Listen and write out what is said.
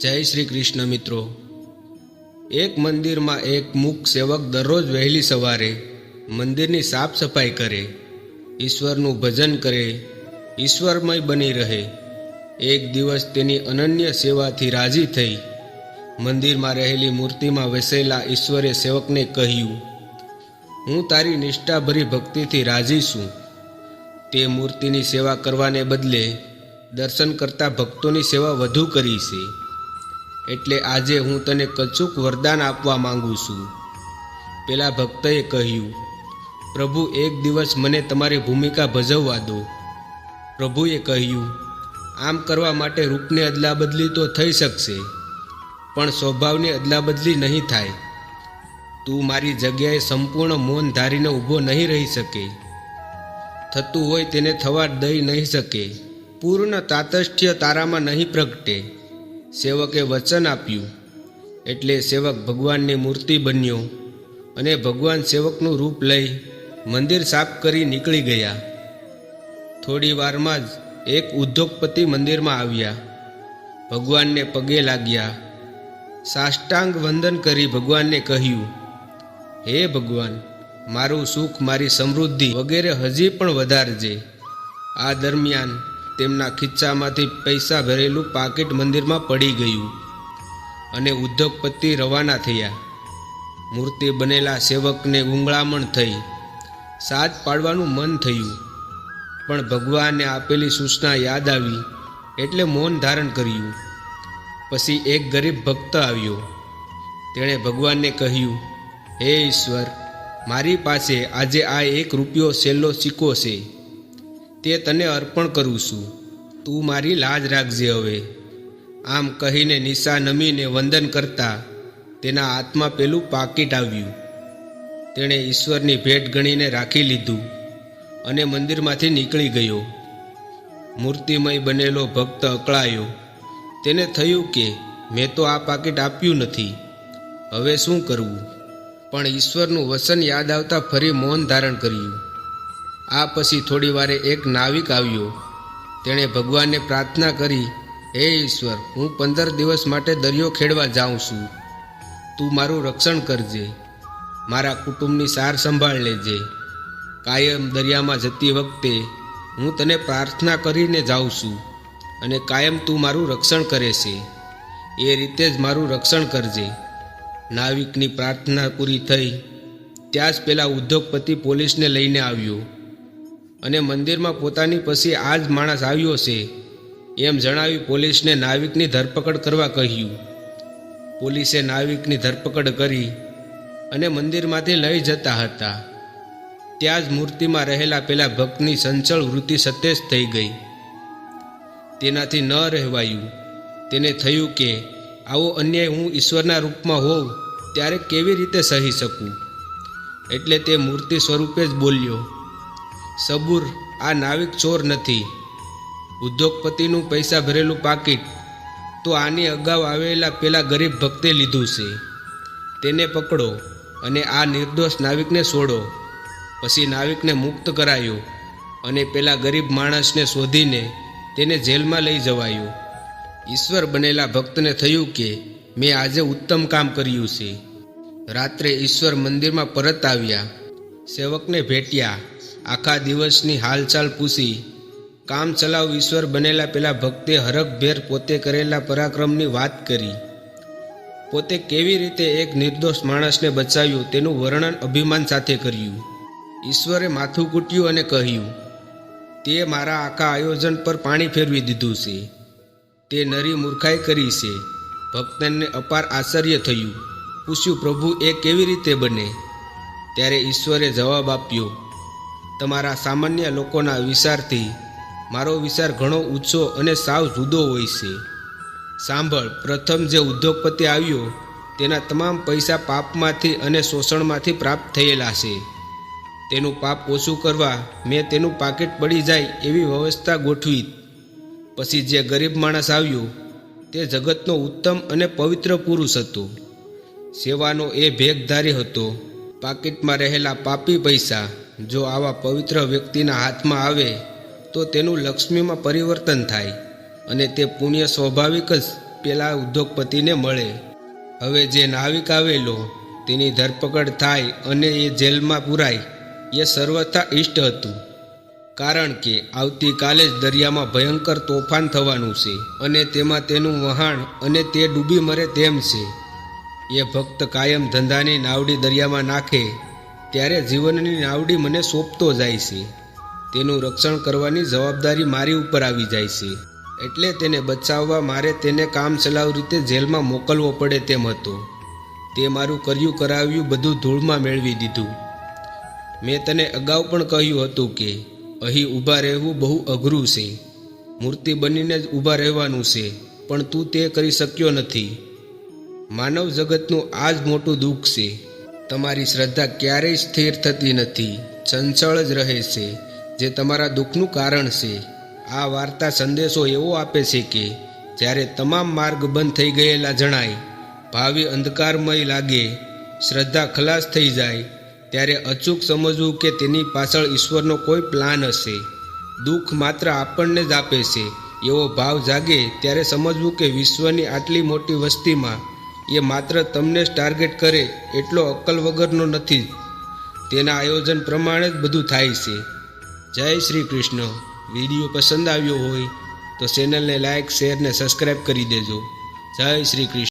જય શ્રી કૃષ્ણ મિત્રો. એક મંદિરમાં એક મુખ સેવક દરરોજ વહેલી સવારે મંદિરની સાફ સફાઈ કરે, ઈશ્વરનું ભજન કરે, ઈશ્વરમય બની રહે. એક દિવસ તેની અનન્ય સેવાથી રાજી થઈ મંદિરમાં રહેલી મૂર્તિમાં વસેલા ઈશ્વરે સેવકને કહ્યું, હું તારી નિષ્ઠાભરી ભક્તિથી રાજી છું. તે મૂર્તિની સેવા કરવાને બદલે દર્શન કરતા ભક્તોની સેવા વધુ કરી છે. એટલે આજે હું તને કચુક વરદાન આપવા માંગુ છું. પેલા ભક્તએ કહ્યું, પ્રભુ, એક દિવસ મને તમારી ભૂમિકા ભજવવા દો. પ્રભુએ કહ્યું, આમ કરવા માટે રૂપની અદલાબદલી તો થઈ શકશે, પણ સ્વભાવની અદલાબદલી નહીં થાય. તું મારી જગ્યાએ સંપૂર્ણ મૌન ધારીને ઊભો નહીં રહી શકે. થતું હોય તેને થવા દઈ નહીં શકે. પૂર્ણ તાતસ્થ્ય તારામાં નહીં પ્રગટે. સેવકે વચન આપ્યું એટલે સેવક ભગવાનની મૂર્તિ બન્યો અને ભગવાન સેવકનું રૂપ લઈ મંદિર સાફ કરી નીકળી ગયા. થોડી વારમાં જ એક ઉદ્યોગપતિ મંદિરમાં આવ્યા. ભગવાનને પગે લાગ્યા. સાષ્ટાંગ વંદન કરી ભગવાનને કહ્યું, હે ભગવાન, મારું સુખ, મારી સમૃદ્ધિ વગેરે હજી પણ વધારજે. આ દરમિયાન તેમના ખિસ્સામાંથી પૈસા ભરેલું પાકીટ મંદિરમાં પડી ગયું અને ઉદ્યોગપતિ રવાના થયા. મૂર્તિ બનેલા સેવકને ગુંગળામણ થઈ. સાથ પાડવાનું મન થયું, પણ ભગવાને આપેલી સૂચના યાદ આવી એટલે મૌન ધારણ કર્યું. પછી એક ગરીબ ભક્ત આવ્યો. તેણે ભગવાનને કહ્યું, હે ઈશ્વર, મારી પાસે આજે આ એક રૂપિયો છેલ્લો સિક્કો છે. તે તને અર્પણ કરું છું. તું મારી લાજ રાખજે હવે. આમ કહીને નિશા નમીને વંદન કરતા તેના હાથમાં પેલું પાકીટ આવ્યું. તેણે ઈશ્વરની ભેટ ગણીને રાખી લીધું અને મંદિરમાંથી નીકળી ગયો. મૂર્તિમય બનેલો ભક્ત અકળાયો. તેને થયું કે મેં તો આ પાકીટ આપ્યું નથી. હવે શું કરવું? પણ ઈશ્વરનું વસન યાદ આવતા ફરી મૌન ધારણ કર્યું. આ પછી થોડી વારે એક નાવિક આવ્યો. તેણે ભગવાનને પ્રાર્થના કરી, હે ઈશ્વર, હું પંદર દિવસ માટે દરિયો ખેડવા જાઉં છું. તું મારું રક્ષણ કરજે. મારા કુટુંબની સાર સંભાળ લેજે. કાયમ દરિયામાં જતી વખતે હું તને પ્રાર્થના કરીને જાઉં છું અને કાયમ તું મારું રક્ષણ કરે છે. એ રીતે જ મારું રક્ષણ કરજે. નાવિકની પ્રાર્થના પૂરી થઈ. ત્યાં જ પેલા ઉદ્યોગપતિ પોલીસને લઈને આવ્યો. અને મંદિરમાં પોતાની પછી આ જ માણસ આવ્યો છે, એમ જણાવી પોલીસને નાવિકની ધરપકડ કરવા કહ્યું. પોલીસે નાવિકની ધરપકડ કરી અને મંદિરમાંથી લઈ જતા હતા. ત્યાં જ મૂર્તિમાં રહેલા પેલા ભક્તની સંચળ વૃત્તિ સતેજ થઈ ગઈ. તેનાથી ન રહેવાયું. તેને થયું કે, આવો અન્યાય હું ઈશ્વરના રૂપમાં હોઉં, ત્યારે કેવી રીતે સહી શકું? એટલે તે મૂર્તિ સ્વરૂપે જ બોલ્યો સબુર, આ નાવિક ચોર નથી. ઉદ્યોગપતિનું પૈસા ભરેલું પાકીટ, તો આની અગાઉ આવેલા પેલા ગરીબ ભક્તે લીધું છે. તેને પકડો અને આ નિર્દોષ નાવિકને છોડો પછી નાવિકને મુક્ત કરાયો અને પેલા ગરીબ માણસને શોધીને તેને જેલમાં લઈ જવાયો. ઈશ્વર બનેલા ભક્તને થયું કે મેં આજે ઉત્તમ કામ કર્યું છે. રાત્રે ઈશ્વર મંદિરમાં પરત આવ્યા. સેવકને ભેટ્યા. આખા દિવસની હાલચાલ પૂછી, કામ ચલાવ ઈશ્વર બનેલા પેલા ભક્તે હરખભેર પોતે કરેલા પરાક્રમની વાત કરી. પોતે કેવી રીતે એક નિર્દોષ માણસને બચાવ્યું તેનું વર્ણન અભિમાન સાથે કર્યું. ઈશ્વરે માથું કૂટ્યું અને કહ્યું, તે મારા આખા આયોજન પર પાણી ફેરવી દીધું છે. તે નરી મૂર્ખાઈ કરી છે. ભક્તને અપાર આશ્ચર્ય થયું. પૂછ્યું, પ્રભુ, એ કેવી રીતે બને? ત્યારે ઈશ્વરે જવાબ આપ્યો તમારા સામાન્ય લોકોના વિચારથી મારો વિચાર ઘણો ઊંચો અને સાવ જુદો હોય છે. સાંભળ, પ્રથમ જે ઉદ્યોગપતિ આવ્યો, તેના તમામ પૈસા પાપમાંથી અને શોષણમાંથી પ્રાપ્ત થયેલા છે. તેનું પાપ ઓછું કરવા મેં તેનું પાકીટ પડી જાય એવી વ્યવસ્થા ગોઠવી. પછી જે ગરીબ માણસ આવ્યો, તે જગતનો ઉત્તમ અને પવિત્ર પુરુષ હતો. સેવાનો એ ભેગધારી હતો. પાકીટમાં રહેલા પાપી પૈસા જો આવા પવિત્ર વ્યક્તિના હાથમાં આવે, તો તેનું લક્ષ્મીમાં પરિવર્તન થાય અને તે પુણ્ય સ્વાભાવિક જ પેલા ઉદ્યોગપતિને મળે. હવે જે નાવિક આવેલો, તેની ધરપકડ થાય અને એ જેલમાં પુરાય, એ સર્વથા ઇષ્ટ હતું. કારણ કે આવતીકાલે જ દરિયામાં ભયંકર તોફાન થવાનું છે અને તેમાં તેનું વહાણ અને તે ડૂબી મરે તેમ છે. એ ભક્ત કાયમ ધંધાની નાવડી દરિયામાં નાખે ત્યારે જીવનની નાવડી મને સોંપતો જાય છે. તેનું રક્ષણ કરવાની જવાબદારી મારી ઉપર આવી જાય છે. એટલે તેને બચાવવા મારે તેને કામ ચલાવ રીતે જેલમાં મોકલવો પડે તેમ હતો. તે મારું કર્યું કરાવ્યું બધું ધૂળમાં મેળવી દીધું. મેં તને અગાઉ પણ કહ્યું હતું કે, અહીં ઊભા રહેવું બહુ અઘરું છે. મૂર્તિ બનીને જ ઊભા રહેવાનું છે, પણ તું તે કરી શક્યો નથી. માનવ જગતનું આ જ મોટું દુઃખ છે. તમારી શ્રદ્ધા ક્યારેય સ્થિર થતી નથી. ચંચળ જ રહે છે, જે તમારા દુઃખનું કારણ છે. આ વાર્તા સંદેશો એવો આપે છે કે, જ્યારે તમામ માર્ગ બંધ થઈ ગયેલા જણાય, ભાવિ અંધકારમય લાગે, શ્રદ્ધા ખલાસ થઈ જાય, ત્યારે અચૂક સમજવું કે તેની પાછળ ઈશ્વરનો કોઈ પ્લાન હશે. દુઃખ માત્ર આપણને જ આપે છે, એવો ભાવ જાગે, ત્યારે સમજવું કે વિશ્વની આટલી મોટી વસ્તીમાં એ માત્ર તમને જ ટાર્ગેટ કરે એટલો અક્કલ વગરનો નથી. તેના આયોજન પ્રમાણે જ બધું થાય છે. જય શ્રી કૃષ્ણ. વીડિયો પસંદ આવ્યો હોય તો ચેનલને લાઇક શેર ને સબસ્ક્રાઈબ કરી દેજો. જય શ્રી કૃષ્ણ.